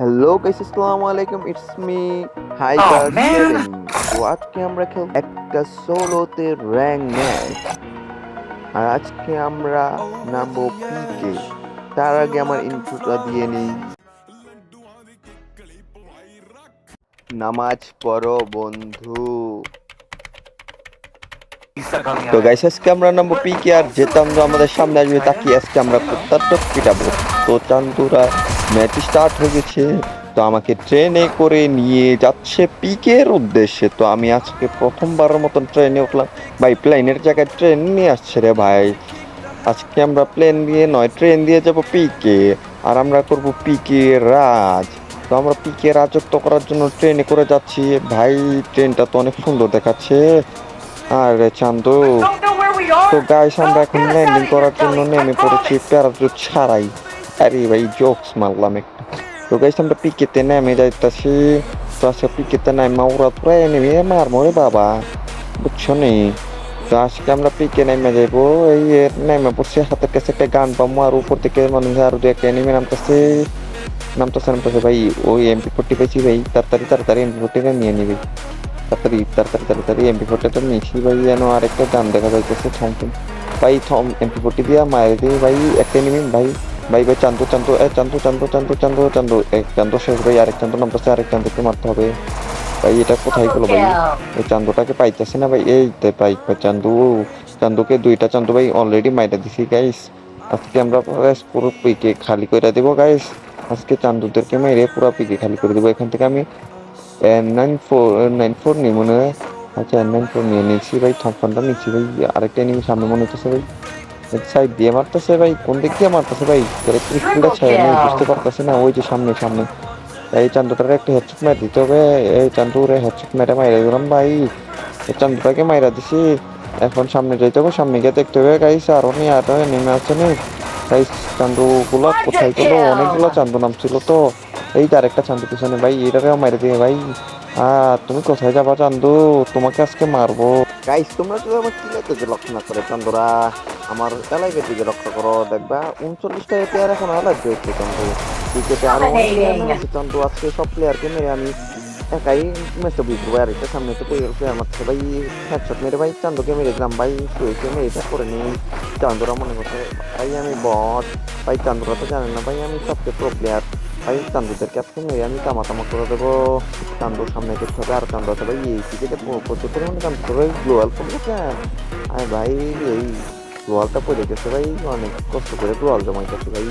Hello guys আসসালামু আলাইকুম it's me seven তো আজকে আমরা খেলব একটা সোলোতে র্যাঙ্ক ম্যাচ আর আজকে আমরা নামবো পিকে তার আগে আমার ইন্ট্রোটা দিয়ে নিই। নামাজ পড়ো বন্ধু। তো গাইস আজকে আমরা নামবো পিকে আর যে চান্দু আমাদের সামনে আসবে তাকে আজকে আমরা টপ পিটাবো তো চান্দুরা ম্যাচ স্টার্ট হয়ে গেছে তো আমাকে ট্রেনে করে নিয়ে যাচ্ছে পিকের উদ্দেশ্যে। তো আমি আজকে প্রথমবারের মতন ট্রেনে উঠলাম। ভাই প্লেনের জায়গায় ট্রেন নিয়ে আসছে রে ভাই। আজকে আমরা প্লেন দিয়ে নয় ট্রেন দিয়ে যাব পিকে আর আমরা করব পিকে রাজ। তো আমরা পিকে রাজত্ব করার জন্য ট্রেনে করে যাচ্ছি। ভাই ট্রেনটা তো অনেক সুন্দর দেখাচ্ছে। আর চান্দু. তো গাইস আমরা এখন ল্যান্ডিং করার জন্য নেমে পড়েছি প্যারাজুট ছাড়াই। আরে ভাই জোকস মারলাম একটা তো গাইস আমরা পিকেতে নেমে যাইতাছি তো আজকে পিকেতে নেমে ওরা তোরা নেমে মারমো রে বাবা বুঝছ নি তো আজকে আমরা পিকে নেমে যাইবো এই নেমে পড়ছি হাতের কাছে একটা গান পাবো আর উপর থেকে মানুষ আরও দু একটা নেমে নামতেছে নামতেছে নামতেছে ভাই ওই এমপি ফোর্টি পেয়েছি ভাই তাড়াতাড়ি তাড়াতাড়ি এমপি ফোর্টিটা নিয়ে নিবি তাড়াতাড়ি তাড়াতাড়ি তাড়াতাড়ি এমপি ফোর্টিটা নিয়েছি ভাই যেন আরেকটা গান দেখা যাইতেছে থমথম ভাই থম এমপি ফোর্টি দিয়া মায়ের দিয়ে ভাই একটা এনিমি ভাই ভাই ভাই চান্দু চান্দু এ চান্দু চান্দু চান্দু চান্দু চান্দু এক চান্দু শেষ ভাই আরেক চান্দু নামতেছে আরেক চান্দুকে মারতে হবে। ভাই এটা কোথায় গেলো ভাই? এই চান্দুটাকে পাইতেছে না ভাই এই তো পাই চান্দু চান্দুকে দুইটা চান্দু ভাই অলরেডি মাইরা দিছি গাইস আজকে আমরা পুরো পিকে খালি করে দেবো গাইস আজকে চান্দুদেরকে মেরে পুরো পিকে খালি করে দেবো এখান থেকে আমি নাইন ফোর নাইন ফোর নিই মনে হয়। আচ্ছা নাইন ফোর নিয়ে নিয়েছি ভাই থম্পনটা নিচ্ছি ভাই আরেকটা নিয়ে সামনে মনে হচ্ছে ভাই। সাইড দিয়ে মারতেছে ভাই কোন দিক দিয়ে মারতেছে ভাই? স্কুলটা ছাড়া নেই বুঝতে পারতেছে না ওই যে সামনে সামনে। এই চান্দুটার একটা হেডশট মেরে দিতে হবে এই চান্দুরে হেডশট মেরে মাইরা দিলাম ভাই। এই চান্দুটাকে মাইরা দিছি এখন সামনে যাইতে হবে সামনে গিয়ে দেখতে হবে গাইস আরও নেই আরও নেমে আছে নি। গাইস চান্দুগুলো কোথায় গেলো? অনেকগুলো চান্দু নাম ছিল তো। এই তার একটা চান্দু পিছনে ভাই এটাকেও মাইরে দিয়ে ভাই। আহ তুমি কোথায় যাবা চান্দু? তোমাকে আজকে মারবো। গাইস তোমরা যদি আমার কিলাতে যে লক্ষ্য না করে চান্দুরা আমার এলাকার দিকে লক্ষ্য করো দেখবা উনচল্লিশটা প্লেয়ার এখন আলাদা হয়েছে চান্দু। ক্রিকেটে আরও অনেক প্লেয়ার নামছে চান্দু আজকে সব প্লেয়ারকে মেরে আমি একাই ম্যাচটা বুঝব আর এটা সামনে তো প্লেয়ার মারছে ভাই হেডশট মেরে ভাই চান্দুকে মেরে দিলাম ভাই শুয়েছে মেরে এটা করে নিই। চান্দুরা মনে করছে ভাই আমি বট ভাই চান্দুরা তো জানেন না ভাই আমি সবচেয়ে প্রো প্লেয়ার ভাই চান্দুদেরকে ক্যাপ্টেন মেরে আমি তামা তামা করে দেবো। চান্দুর সামনে দেখতে হবে, আর চান্দু আছে ভাই এই ক্রিকেটে প্রচুর পরিমাণে চান্দু ভাই গ্লোয়াল করবে আরে ভাই, এই গ্লোয়ালটা পড়ে গেছে ভাই, অনেক কষ্ট করে গোয়াল জমাইতেছে ভাই।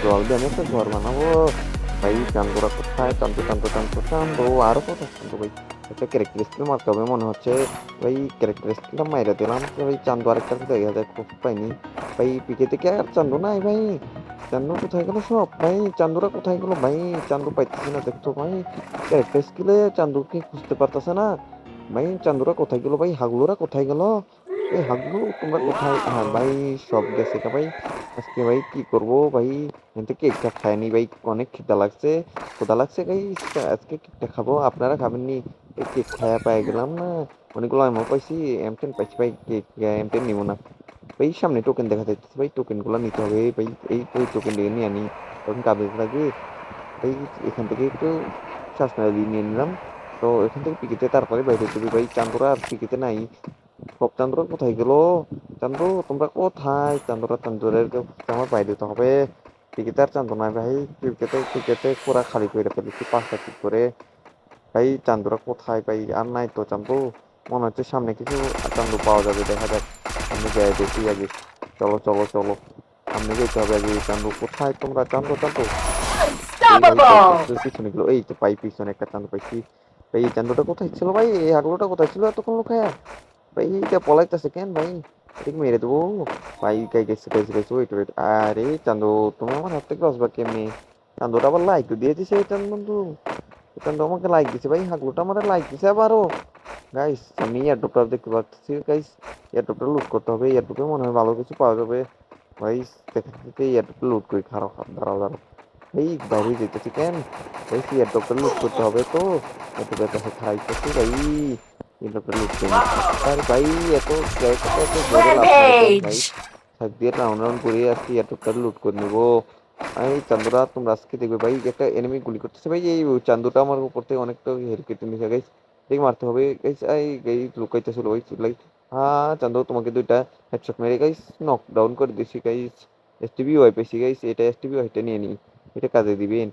গ্লোয়াল দিয়ে আমি একটা ঘর বানাবো। ভাই চান্দুরা কোথায়? চান্দু চান্দু চান্দু চান্দু আরও কোথায় চান্দু ভাই? একটা ক্যারেক্টার স্কিল মারতে হবে। মনে হচ্ছে ভাই ক্যারেক্টার স্কিলটা মাইরা দিলাম। ভাই চান্দু আরেকটা দেখা যায় খুব পাইনি। ভাই পিকে থেকে আর চান্দু নাই ভাই। চান্দু কোথায় গেল সব? ভাই চান্দুরা কোথায় গেল ভাই? চান্দু পাইতেছে না দেখতো ভাই। ক্যারেক্টার স্কিলে চান্দুকে খুঁজতে পারতেছে না। ভাই চান্দুরা কোথায় গেল ভাই? হাগুলোরা কোথায় গেল? এই হাগলু তোমরা কোথায়? হ্যাঁ ভাই, সব গেছে কা ভাই। আজকে ভাই কি করব ভাই? এতে কেকটা খায়নি ভাই। অনেক খিদা লাগছে। ক্ষুদা লাগছে ভাই আজকে কেকটা খাব। আপনারা খাবেননি? কেক খায়া পাই গেলাম না। অনেকগুলো এমন পাইছি এমটেন পাইছি ভাই কেক এমটেন নিব না। ভাই সামনে টোকেন দেখা যাচ্ছে ভাই টোকেনগুলো নিতে হবে। ভাই এই এই টোকেন দিয়ে নিয়ে আনি। তখন কাজে লাগে ভাই এখান থেকে একটু শ্বাস নিয়ে নিলাম। তো এখান থেকে পিকেতে তারপরে বাইরে চলি ভাই, চান্দুরা আর পিকেতে নাই। সব চান্দুরা কোথায় গেল? চান্দু তোমরা কোথায়? চান্দুরা, চান্দুরের আমার বাইরে দিতে হবে। ক্রিকেটে আর চান্দু নাই ভাই। ক্রিকেটে ক্রিকেটে পুরা খালি করে ফেলেছি, পাঁচটা ঠিক করে। ভাই চান্দুরা কোথায় ভাই? আর নাই তো চান্দু। মনে হচ্ছে সামনে কিছু চান্দু পাওয়া যাবে। দেখা যাক। আমি যাই দেখি আগে। চলো চলো চলো। সামনে যেতে হবে আগে। চান্দু কোথায় তোমরা? চান্দু চান্দু. পিছনে গেলো। এই তো পাই পিছনে একটা চান্দু পাইছি। ভাই এই চান্দুটা কোথায় ছিল ভাই? এই হাগলোটা কোথায় ছিল এতক্ষণ লোকায়া? ভাই এটা পলাইতেছে কেন ভাই? এটাকে মেরে দেবো। ভাই গাই গেছে গেছে গেছে ওয়েট ওয়েট আরে চান্দু তুমি আমার হাত থেকে বাঁচবা কেমনি? চান্দুটা আবার লাইক দিয়ে দিছে এই চান্দু। এই আমাকে লাইক দিছে ভাই হাগলুটা আমার লাইক দিছে আবারও। গাইস আমি এয়ারড্রপটা দেখতে পাচ্ছি গাইস এয়ারড্রপটা লুট করতে হবে এয়ারড্রপে মনে হয় ভালো কিছু পাওয়া যাবে। ভাই দেখা থেকে এয়ারড্রপটা লুট করি খারাপ দাঁড়াও দাঁড়াও। এই বাইরে যেতেছি কেন? ভাই এয়ারড্রপটা লুট করতে হবে তো। এয়ারড্রপের কাছে খাইতেছি ভাই এয়ারড্রপটা লুট করি আর ভাই এত এত জোরে লাভ ভাই. থাক দিয়ে রাউন্ড রাউন্ড করে আসছি এয়ারড্রপটা লুট করে নেব। এই চান্দুরা তোমরা আজকে দেখবে ভাই, একটা এনিমি গুলি করতেছে ভাই, এই চান্দুটা আমার উপর থেকে অনেকটা হের কেটে নিয়েছে গাইস দেখে মারতে হবে গাইস এই গাই লুকাইতেছিল ওই লাইক হ্যাঁ চান্দু, তোমাকে দুইটা হেডশট মেরে গাইস নক ডাউন করে দিছি গাইস এসটিভি ওয়াই পেয়েছি গাইস এটা এস এসটিভি ওয়াইটা নিয়ে নিই এটা কাজে দিবেন।